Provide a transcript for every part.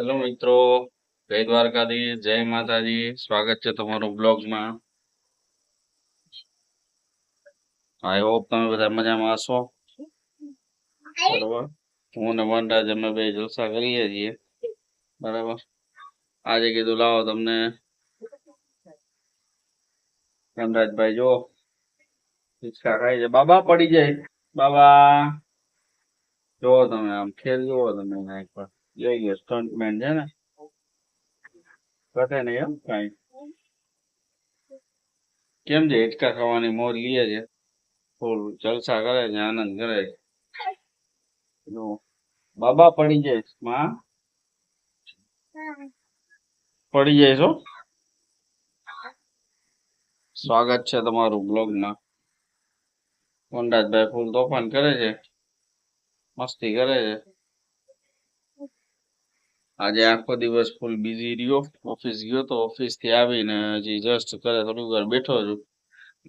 Hello મિત્રો, જય દ્વારકાધીશ, જય માતાજી. સ્વાગત છે તમારું બ્લોગમાં. આઈ હોપ તમે બધા મજામાં હશો? બરોબર. હું ને વનરાજ અમે બે જલસા કરીએ છીએ. બરાબર. આજે કીધું, લાવો તમને. વનરાજભાઈ જો હિચકા ખાઈ છે. બાબા પડી જાય. બાબા. જો તમે આમ ખેલ જુઓ તમે એક એકવાર જોઈ ગયો સ્ટન્ટમેન છે ને કથે નહીં એમ કઈ. કેમ છે હિચકા ખાવાની મોર લીએ છે? ફૂલ જલસા કરે છે, આનંદ કરે છે. બાબા પડી જઈશમાં. પડી જઈશ સ્વાગત છે તમારું બ્લોગમાં. વનરાજભાઈ ફૂલ તોફાન કરે છે, મસ્તી કરે છે. આજે આખો દિવસ ફૂલ બિઝી રહ્યો. ઓફિસ ગયો તો ઓફિસથી આવીને હજી જસ્ટ ઘરે થોડીક વાર બેઠો છું.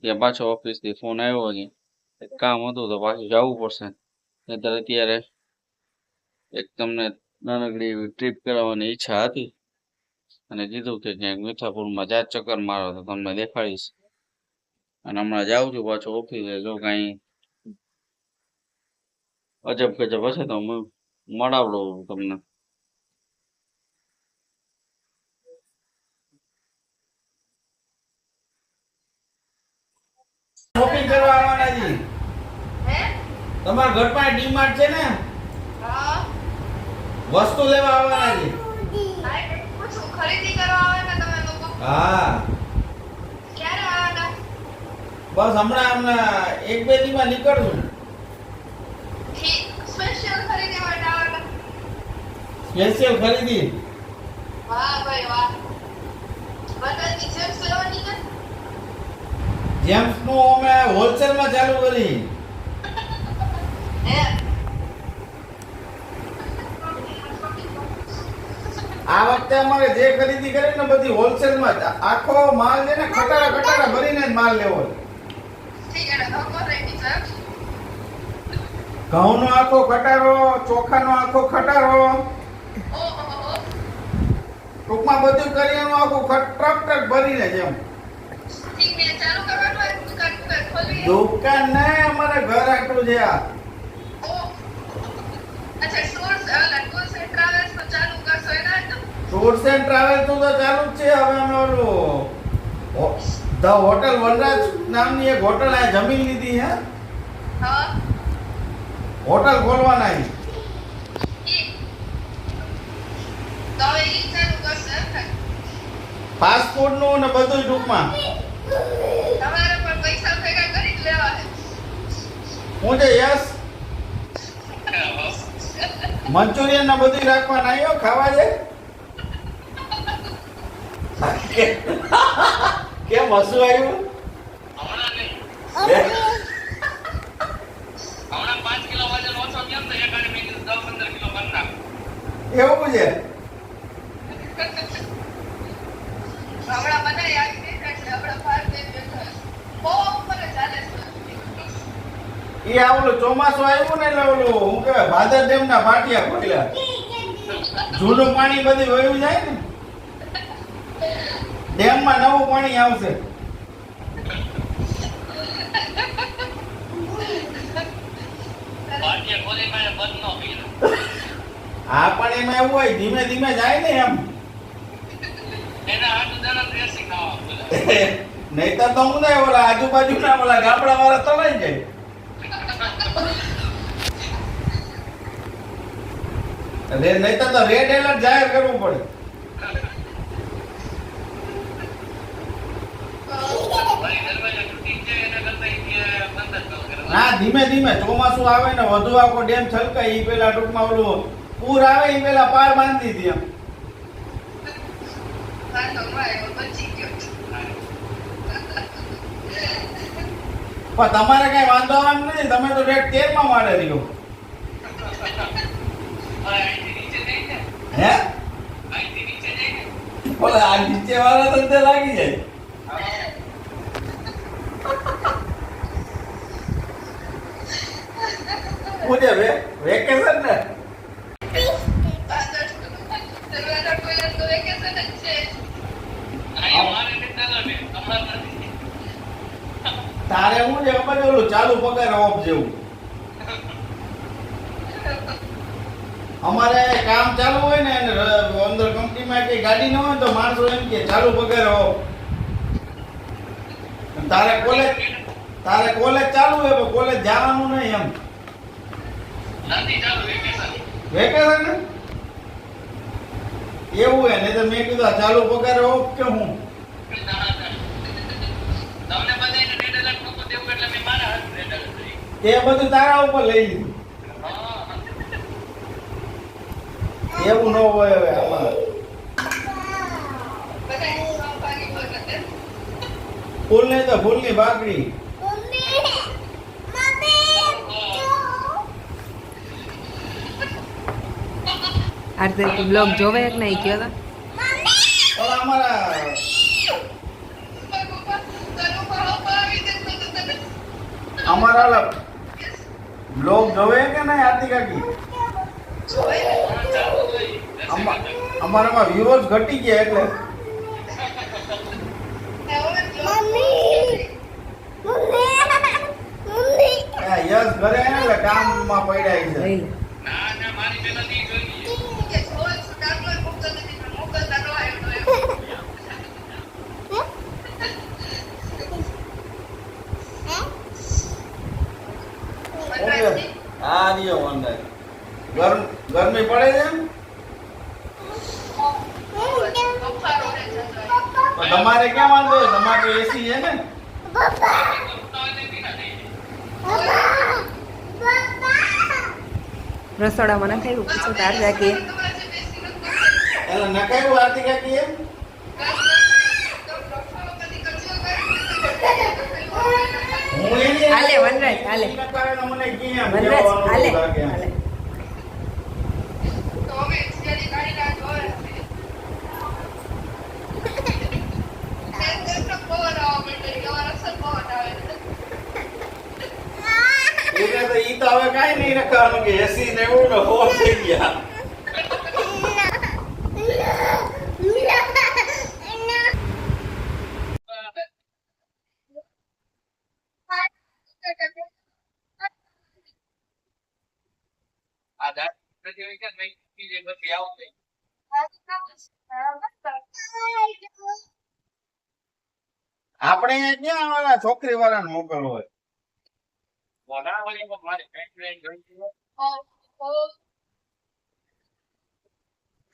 ત્યાં પાછો ઓફિસથી ફોન આવ્યો છે એક કામ હતું તો પાછું જવું પડશે. નહીતર અત્યારે એક તમને નાનકડી એવી ટ્રીપ કરાવવાની ઈચ્છા હતી. અને કીધું કે ક્યાંક મીઠાપુરમાં જાત ચક્કર મારો તો તમને દેખાડીશ. અને હમણાં જાઉં છું પાછો ઓફિસે. જો કાંઈ અજબ ગજબ હશે તો હું મળાવડું તમને. હે? તમારા ઘર પાસે ડીમાર્ટ છે ને હા. વસ્તુ લેવા આવવાના જી હા, એટલે પૂછું, ખરીદી કરવા આવે ને તમે લોકો? હા ક્યારે આવવાના? બસ હમણાં હમણાં એક બે દીમાં નીકળશું ઠીક. સ્પેશિયલ ખરીદી માટે આવવાના? સ્પેશિયલ ખરીદી વાહ ભાઈ વાહ. બધાની જેમ્સ લેવાની છે? જેમ્સનું અમે હોલસેલમાં ચાલુ કરી. આ વખતે અમારે જે ખરીદી કરી ને બધી હોલસેલમાં આખો માલ છે ને ખટારા ખટારા ભરીને જ માલ લેવો ઘઉં. ઘઉંનો આખો ખટારો ચોખાનો આખો ખટારો. ટૂંકમાં બધું કરિયાણું આખું ટ્રક ટ્રક ભરીને જ એમ ઠીક, ને ચાલુ કરવાનું હોય, દુકાન ખોલવી? અમારે ઘર આટલું છે નું જ? ટૂર્સ એન્ડ ટ્રાવેલ્સ તો ચાલુ જ છે હવે અમે ધ હોટલ વનરાજ નામની એક હોટલ આ જમીન લીધી હે હોટલ ખોલવાના ને? ફાસ્ટ ફૂડનું ને બધું ટૂંકમાં તમારે પણ પૈસા ભેગા કરી જ લેવા છે. હું છે યસ મંચુરિયન ને બધું રાખવાના આવ્યો ખાવા છે? કેમ હસુ આવ્યું? એવું છે હમણાં બધાય આવી ગયા એટલે હમણાં બહાર જઈને બેઠા છે. બહુ ઉપર જ ચાલે છે. એ આ ઓલું ચોમાસું આવ્યું ને એટલે ઓલું હું કે ભાદર ડેમ ના પાટિયા ખોલ્યા. જૂનું પાણી બધું વયું જાય ને ડેમમાં નવું પાણી આવશે. હા પણ એમાં એવું હોય ધીમે ધીમે જાય ને એમ. નહીતર તો હું ને ઓલા આજુબાજુના ઓલા ગામડા વાળા તણાઈ જાય. નહીતર તો રેડ એલર્ટ જાહેર કરવું પડે ના, ધીમે ધીમે ચોમાસું આવે ને વધુ આખો ડેમ છલકાય, ઈ પેલા ટૂંકમાં ઓલું પૂર આવે, ઈ પેલા પાર બાંધી દે એમ. પણ તમારે કઈ વાંધો આવવાનું નથી, તમે તો રેટ તેરમાં મારે રહ્યો હે? આ નીચે વાળા ધંધે લાગી જાય. વેકેશન ને? જ તારે હું છે ખબર ચાલુ પગાર ઓફ જેવું. અમારે કામ ચાલુ હોય ને અને અંદર કંપનીમાં કઈ ગાડી ન હોય તો માણસો એમ કે ચાલુ પગાર હો તારે કોલેજ તારે કોલેજ ચાલુ હોય પણ કોલેજ જવાનું નહીં એમ. વેકેશન એવું હે નહીં તો મેં કીધું ચાલુ પગાર હો કે હું? તે બધું તારા ઉપર લઈ લીધું. એવું ન હોય હવે આમાં. ફૂલ નહીં તો ફૂલની બાકડી આરતી બ્લોગ જોવે કે નહીં કયો તો. અમારા અમારા બ્લોગ જોવે કે નહીં આરતી કાકી? અમારામાં વ્યુઅર્સ ઘટી ગયા એટલે. યશ ઘરે એટલે કામમાં પડ્યા છે. લઈ લે. હા રહ્યો અંદર ગરમ ગરમી પડે છે? તમારે ક્યાં વાંધો છે તમારે તો એસી છે ને? રસોડામાં નખાયું પૂછો તાર જાકી એટલે નખાયું આરતી કાકી એમ? હું એની હાલે, વનરાજ, હાલે. વનરાજ હાલે હાલે એટલે તો ઈ તો હવે કઈ નહીં નખાવાનું કે એસી ને એવું ને હો થઈ ગયા. આપણે ક્યાં છોકરી વાળાને મોકલવો હોય.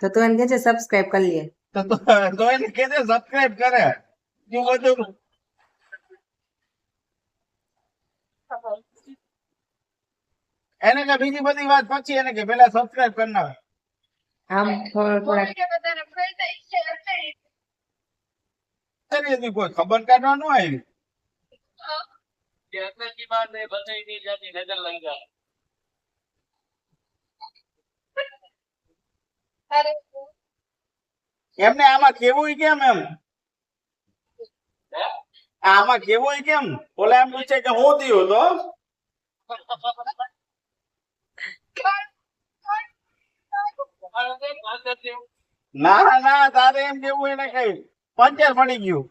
તો તું એને કે છે સબસ્ક્રાઇબ કરી લે. તો તો તો એને કહેજે સબસ્ક્રાઇબ કરે. શું બધું એને કે બીજી બધી વાત પછી એને કે પેલા સબસ્ક્રાઇબ કરી નાખ. આમ થોડા થોડા. કરી હતી કોઈ ખબર કાઢવા ન આવી એમને આમાં કેવું કેમ એમ? આમાં કેવું કેમ? ઓલા એમ પૂછે કે હું થયું તો? ના ના તારે એમ કેવું એને કઈ. પંચર પડી ગયું.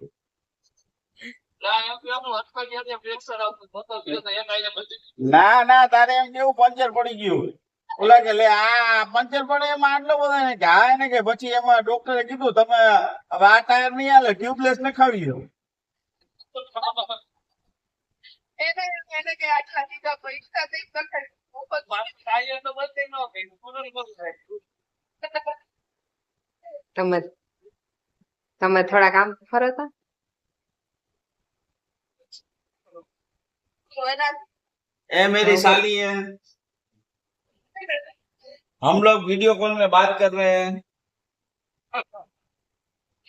ના ના તારે એમ કેવું પંચર પડી ગયું ઓલા કે લે આ પંચર પડે એમાં આટલો બધો એને કે હા એને કે પછી એમાં ડોક્ટરે કીધું તમે હવે આ ટાયર નહીં હાલે ટ્યુબલેસ નખાવી દો તમે તમે થોડા કામ ફરો તા. ए मेरी साली है हम लोग वीडियो कॉल में बात कर रहे हैं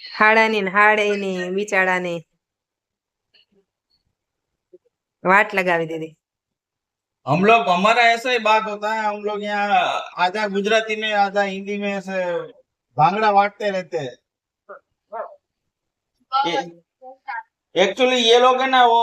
હાડાની ને હાડેની બિચાડાની વાટ લગાવી દીધી हम लोग हमारा ऐसा ही बात होता है हम लोग यहाँ आधा गुजराती में आधा हिंदी में ऐसे भांगड़ा बांटते रहते हैं एक्चुअली ये लोग है ना वो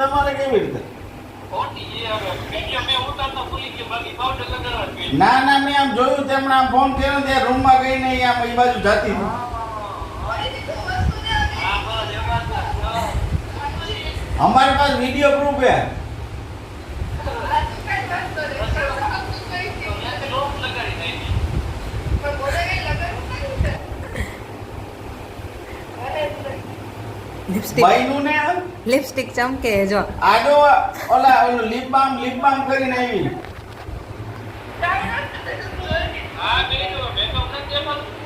તમારે કેવી રીતે ના ના મેં આમ જોયું તેમણે આમ ફોન કર્યો ને ત્યાં રૂમમાં ગઈ ને આમ એ બાજુ જતી હતી એની તો વસ્તુ ને અમારી પાસે વીડિયો પ્રૂફ છે આ તો કઈ વાંધો નહીં. વસ્તુ કઈ હતી. પણ બોલે કઈ લગાડવું કર્યું છે. અરે લિપસ્ટિક ભાઈનું ને લિપસ્ટિક ચમકે જો. આજો ઓલા ઓલું લિપ બામ લિપ બામ કરીને આવી.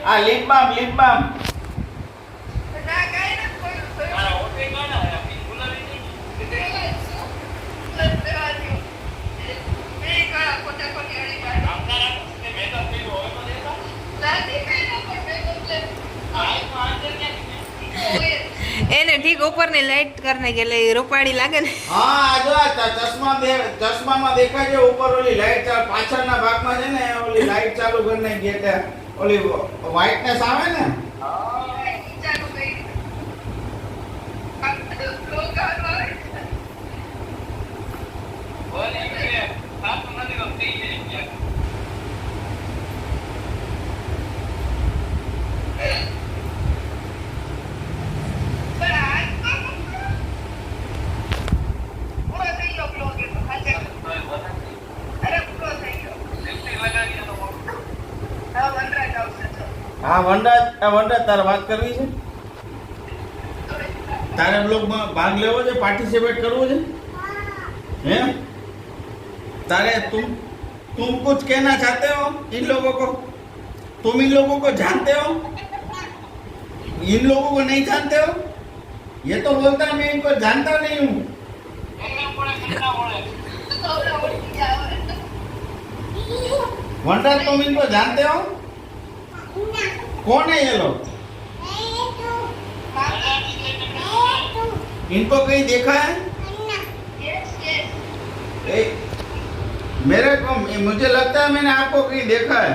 આ લિપ બામ લિપ બામ ના કાંઈ નથી કર્યું. કર્યું. એને ઠીક ઉપરની લાઈટ કરને કે એટલે રૂપાળી લાગે ને. હા જો આ ચશ્મા દે ચશ્મામાં દેખાય છે, ઉપર ઓલી લાઈટ ચાલ, પાછળના ભાગમાં છે ને, ઓલી લાઈટ ચાલુ કરીને ગેટ, ઓલી વ્હાઇટનેસ આવે ને વંડા આ વંડા તારે વાત કરવી છે તારે બ્લોગમાં ભાગ લેવો છે પાર્ટિસિપેટ કરવો છે હે तारे तुम तुम कुछ कहना चाहते हो इन लोगों को तुम इन लोगों को जानते हो इन लोगों को नहीं जानते हो ये तो बोलता है मैं इनको जानता नहीं हूँ वंडर तुम इनको जानते हो कौन है ये लोग? इनको कहीं देखा है? ए, मेरे को मुझे लगता है मैंने आपको कहीं देखा है।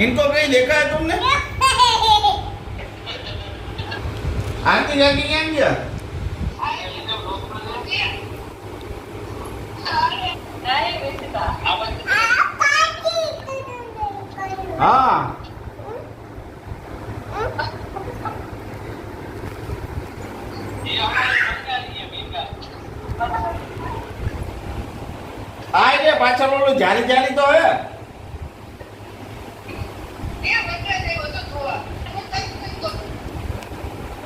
इनको कहीं देखा है तुमने? आगे जाके क्या किया? हाँ આ રે, પાછળ ઓલું જારી તો હે.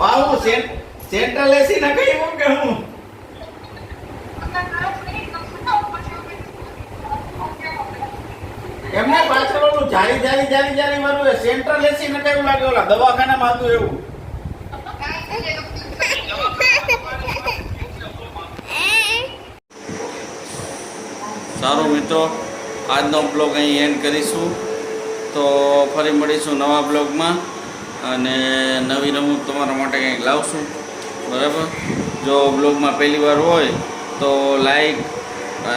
આ હું સેન્ટ સેન્ટ્રલ એસી હું કે હું એમને પાછળ ઓલું જારી જારી જારી જારી મારું એ સેન્ટ્રલ એસી કેવું લાગે ઓલા દવાખાનામાં હતું એવું? સારું મિત્રો, આજનો બ્લોગ અહીં એન્ડ કરીશું. તો ફરી મળીશું નવા બ્લોગમાં અને નવી રમૂજ તમારા માટે કંઈક લાવશું. બરાબર? જો બ્લોગમાં પહેલી વાર હોય, તો like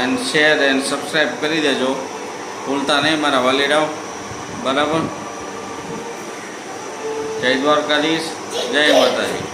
and share and subscribe કરી દેજો. ભૂલતા નહીં, મારા વાલીડાઓ. બરાબર? જય દ્વારકાધીશ જય માતાજી.